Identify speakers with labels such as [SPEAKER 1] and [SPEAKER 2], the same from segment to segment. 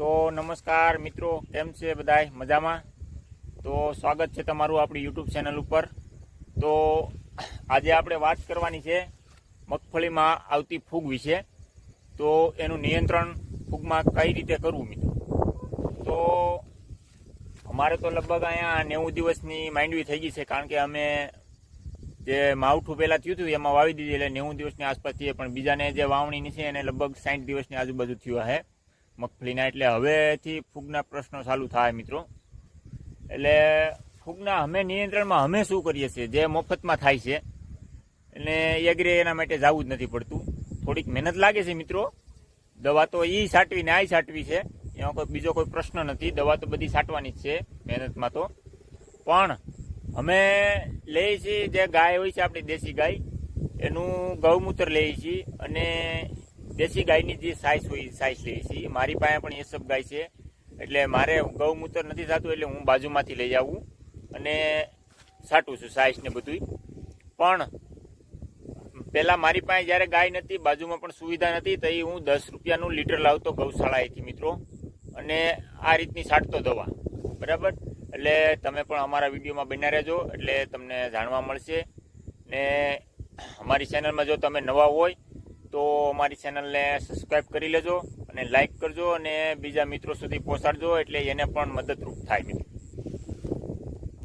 [SPEAKER 1] તો નમસ્કાર મિત્રો, કેમ છે બધાય? મજામાં? તો સ્વાગત છે તમારું આપણી યુટ્યુબ ચેનલ ઉપર. તો આજે આપણે વાત કરવાની છે મગફળીમાં આવતી ફૂગ વિશે. તો એનું નિયંત્રણ ફૂગમાં કઈ રીતે કરવું મિત્રો? તો અમારે તો લગભગ અહીંયા નેવું દિવસની માંડવી થઈ ગઈ છે, કારણ કે અમે જે માવઠું પહેલાં થયું હતું, એમાં વાવી દીધી એટલે નેવું દિવસની આસપાસ થઈએ પણ બીજાને જે વાવણીની છે એને લગભગ સાઠ દિવસની આજુબાજુ થયું છે મગફળીના, એટલે હવેથી ફૂગના પ્રશ્નો ચાલુ થાય મિત્રો. એટલે ફૂગના અમે નિયંત્રણમાં અમે શું કરીએ છીએ? જે મફતમાં થાય છે. એટલે એગ્રે એના માટે જવું જ નથી પડતું. થોડીક મહેનત લાગે છે મિત્રો. દવા તો એ સાટવી ને આ છાંટવી છે. એમાં કોઈ બીજો કોઈ પ્રશ્ન નથી. દવા તો બધી છાંટવાની જ છે મહેનતમાં તો. પણ અમે લઈએ છીએ જે ગાય હોય છે આપણી દેશી ગાય, એનું ગૌમૂત્ર લઈએ છીએ અને દેશી ગાયની જે સાઇઝ હોય સાઇઝ છે છીએ મારી પાસે પણ એ સબ ગાય છે. એટલે મારે ગૌમૂત્ર નથી થતું, એટલે હું બાજુમાંથી લઈ આવું અને છાંટું છું સાઇઝ ને બધું પણ પહેલાં મારી પાસે જ્યારે ગાય નથી બાજુમાં પણ સુવિધા નથી તો એ હું દસ રૂપિયાનું લીટર લાવતો ગૌશાળાએથી મિત્રો. અને આ રીતની છાંટતો દવા. બરાબર? એટલે તમે પણ અમારા વિડીયોમાં બન્યા રહેજો, એટલે તમને જાણવા મળશે. ને અમારી ચેનલમાં જો તમે નવા હોય તો અમારી ચેનલને સબસ્ક્રાઈબ કરી લેજો અને લાઇક કરજો અને બીજા મિત્રો સુધી પહોંચાડજો એટલે એને પણ મદદરૂપ થાય મિત્રો.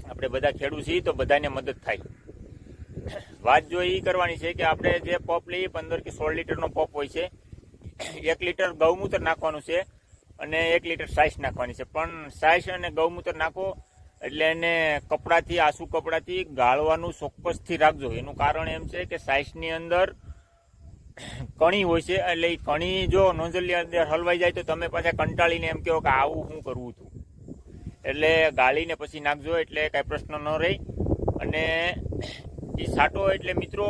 [SPEAKER 1] આપણે બધા ખેડૂત છીએ તો બધાને મદદ થાય. વાત જો એ કરવાની છે કે આપણે જે પપ લઈએ પંદર કે સોળ લીટરનો પપ હોય છે. એક લીટર ગૌમૂત્ર નાખવાનું છે અને એક લીટર સાઇઝ નાખવાની છે. પણ સાઇઝ અને ગૌમૂત્ર નાખો એટલે એને કપડાથી આસુ કપડાથી ગાળવાનું ચોક્કસથી રાખજો. એનું કારણ એમ છે કે સાઈસની અંદર કણી હોય છે, એટલે એ કણી જો નોંધલી અંદર હલવાઈ જાય તો તમે પાછા કંટાળીને એમ કહો કે આવું હું કરવું હતું. એટલે ગાળીને પછી નાખજો, એટલે કાંઈ પ્રશ્ન ન રહે. અને એ સાટો એટલે મિત્રો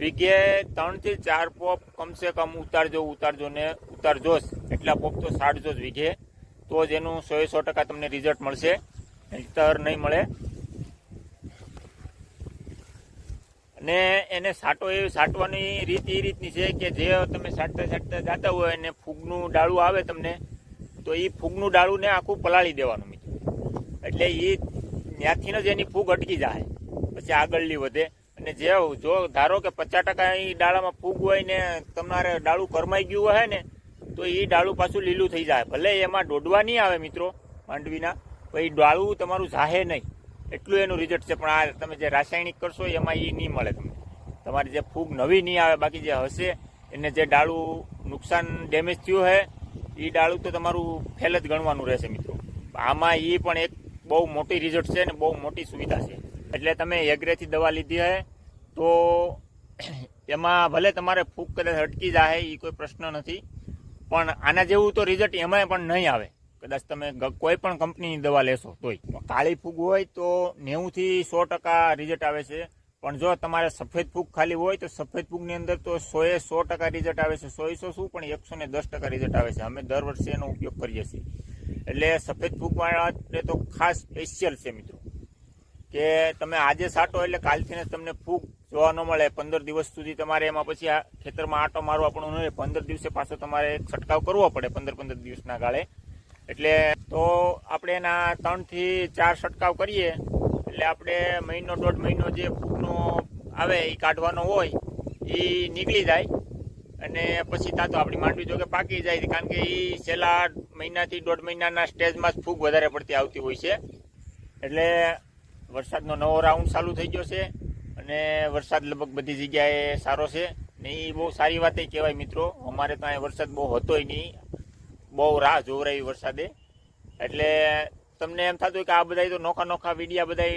[SPEAKER 1] વીઘે ત્રણથી ચાર પોપ કમસે કમ ઉતારજો ઉતારજો ને ઉતારજો જ. એટલા પોપ તો સાડજો જ વીઘે. તો જ એનું સો સો ટકા તમને રિઝલ્ટ મળશે. નહીતર નહીં મળે. અને એને સાટો એ સાટવાની રીત એ રીતની છે કે જે તમે સાટતા સાટતા જતા હોય અને ફૂગનું ડાળું આવે તમને, તો એ ફૂગનું ડાળું ને આખું પલાળી દેવાનું મિત્રો. એટલે એ ત્યાંથી જ એની ફૂગ અટકી જાય. પછી આગળની વધે. અને જે જો ધારો કે પચાસ ટકા એ ડાળામાં ફૂગ હોય ને તમારે ડાળું કરમાઈ ગયું હોય ને, તો એ ડાળું પાછું લીલું થઈ જાય. ભલે એમાં દોડવા નહીં આવે મિત્રો માંડવીના એ ડાળું તમારું જાહે નહીં. એટલું એનું રિઝલ્ટ છે. પણ આ તમે જે રાસાયણિક કરશો, એમાં એ નહીં મળે તમને. તમારી જે ફૂગ નવી નહીં આવે, બાકી જે હશે, એને જે ડાળું નુકસાન ડેમેજ થયું છે એ ડાળું તો તમારું ફેલ જ ગણવાનું રહેશે મિત્રો. આમાં એ પણ એક બહુ મોટી રિઝલ્ટ છે ને બહુ મોટી સુવિધા છે. એટલે તમે એગ્રેથી દવા લીધી હોય તો એમાં ભલે તમારે ફૂગ કદાચ અટકી જાય એ કોઈ પ્રશ્ન નથી. પણ આના જેવું તો રિઝલ્ટ એમાં પણ નહીં આવે. કદાચ તમે કોઈ પણ કંપનીની દવા લેશો તોય. કાળી ફૂગ હોય તો નેવુંથી સો ટકા રિઝલ્ટ આવે છે. પણ જો તમારે સફેદ ફૂગ ખાલી હોય તો સફેદ ફૂગની અંદર તો સોએ સો ટકા રિઝલ્ટ આવે છે. સોએસો શું? પણ એકસો ને દસ ટકા રિઝલ્ટ આવે છે. અમે દર વર્ષે એનો ઉપયોગ કરીએ છીએ. એટલે સફેદ ફૂગવાળા તો ખાસ સ્પેશિયલ છે મિત્રો. કે તમે આજે સાટો એટલે કાલથી તમને ફૂગ જોવા ન મળે. પંદર દિવસ સુધી તમારે એમાં પછી આ ખેતરમાં આટો મારવા પણ ન પંદર દિવસે પાછો તમારે છંટકાવ કરવો પડે પંદર પંદર દિવસના ગાળે. એટલે તો આપણે એના ત્રણથી ચાર છંટકાવ કરીએ. એટલે આપણે મહિનો દોઢ મહિનો જે ફૂગનો આવે એ કાઢવાનો હોય, એ નીકળી જાય. અને પછી ત્યાં તો આપણી માંડવી જો કે પાકી જાય કારણ કે એ છેલ્લા મહિનાથી દોઢ મહિનાના સ્ટેજમાં જ ફૂગ વધારે પડતી આવતી હોય છે. એટલે વરસાદનો નવો રાઉન્ડ ચાલુ થઈ ગયો છે અને વરસાદ લગભગ બધી જગ્યાએ સારો છે. ને એ બહુ સારી વાત કહેવાય મિત્રો. અમારે તો અહીંયા વરસાદ બહુ હતોય નહીં. બહુ રાહ જોવરાવી વરસાદે. એટલે તમને એમ થતું કે આ બધા તો નોખા નોખા વિડીયા બધા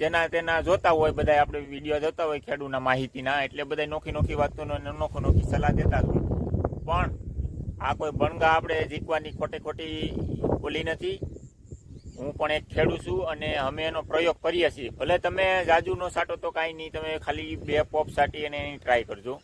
[SPEAKER 1] જેના તેના જોતા હોય બધા આપણે વીડિયો જોતા હોય ખેડૂતના માહિતીના, એટલે બધા નોખી નોખી વાતોનો નોખો નોખી સલાહ દેતા હોય. પણ આ કોઈ બણગા આપણે જીતવાની ખોટી ખોટી બોલી નથી. હું પણ એક ખેડૂત છું અને અમે એનો પ્રયોગ કરીએ છીએ. ભલે તમે જાજુ ન સાટો તો કાંઈ નહીં, તમે ખાલી બે પોપ સાટી અને એની ટ્રાય કરજો.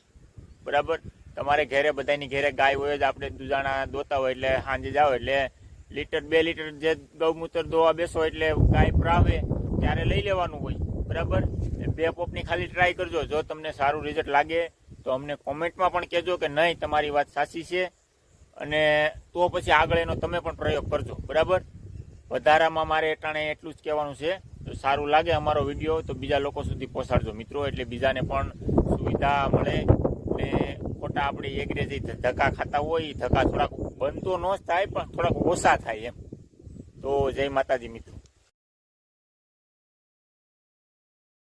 [SPEAKER 1] બરાબર? તમારે ઘેરે બધાની ઘેરે ગાય હોય જ આપણે દુજાણા દોતા હોય એટલે સાંજે જાઓ એટલે લીટર બે લીટર જે ગૌમૂત્ર દોવા બેસો એટલે ગાય પ્રાવે, ત્યારે લઈ લેવાનું હોય. બરાબર? બે પોપની ખાલી ટ્રાય કરજો. જો તમને સારું રિઝલ્ટ લાગે, તો અમને કોમેન્ટમાં પણ કહેજો કે નહીં, તમારી વાત સાચી છે. અને તો પછી આગળ એનો તમે પણ પ્રયોગ કરજો. બરાબર? વધારામાં મારે એટાણે એટલું જ કહેવાનું છે. તો સારું લાગે અમારો વીડિયો, તો બીજા લોકો સુધી પહોંચાડજો મિત્રો. એટલે બીજાને પણ સુવિધા મળે. ને આપણે એકરે જે ધક્કા ખાતા હોય ધક્કા થોડાક બનતો ન જ થાય, પણ થોડાક ઓછા થાય એમ. તો જય માતાજી મિત્રો.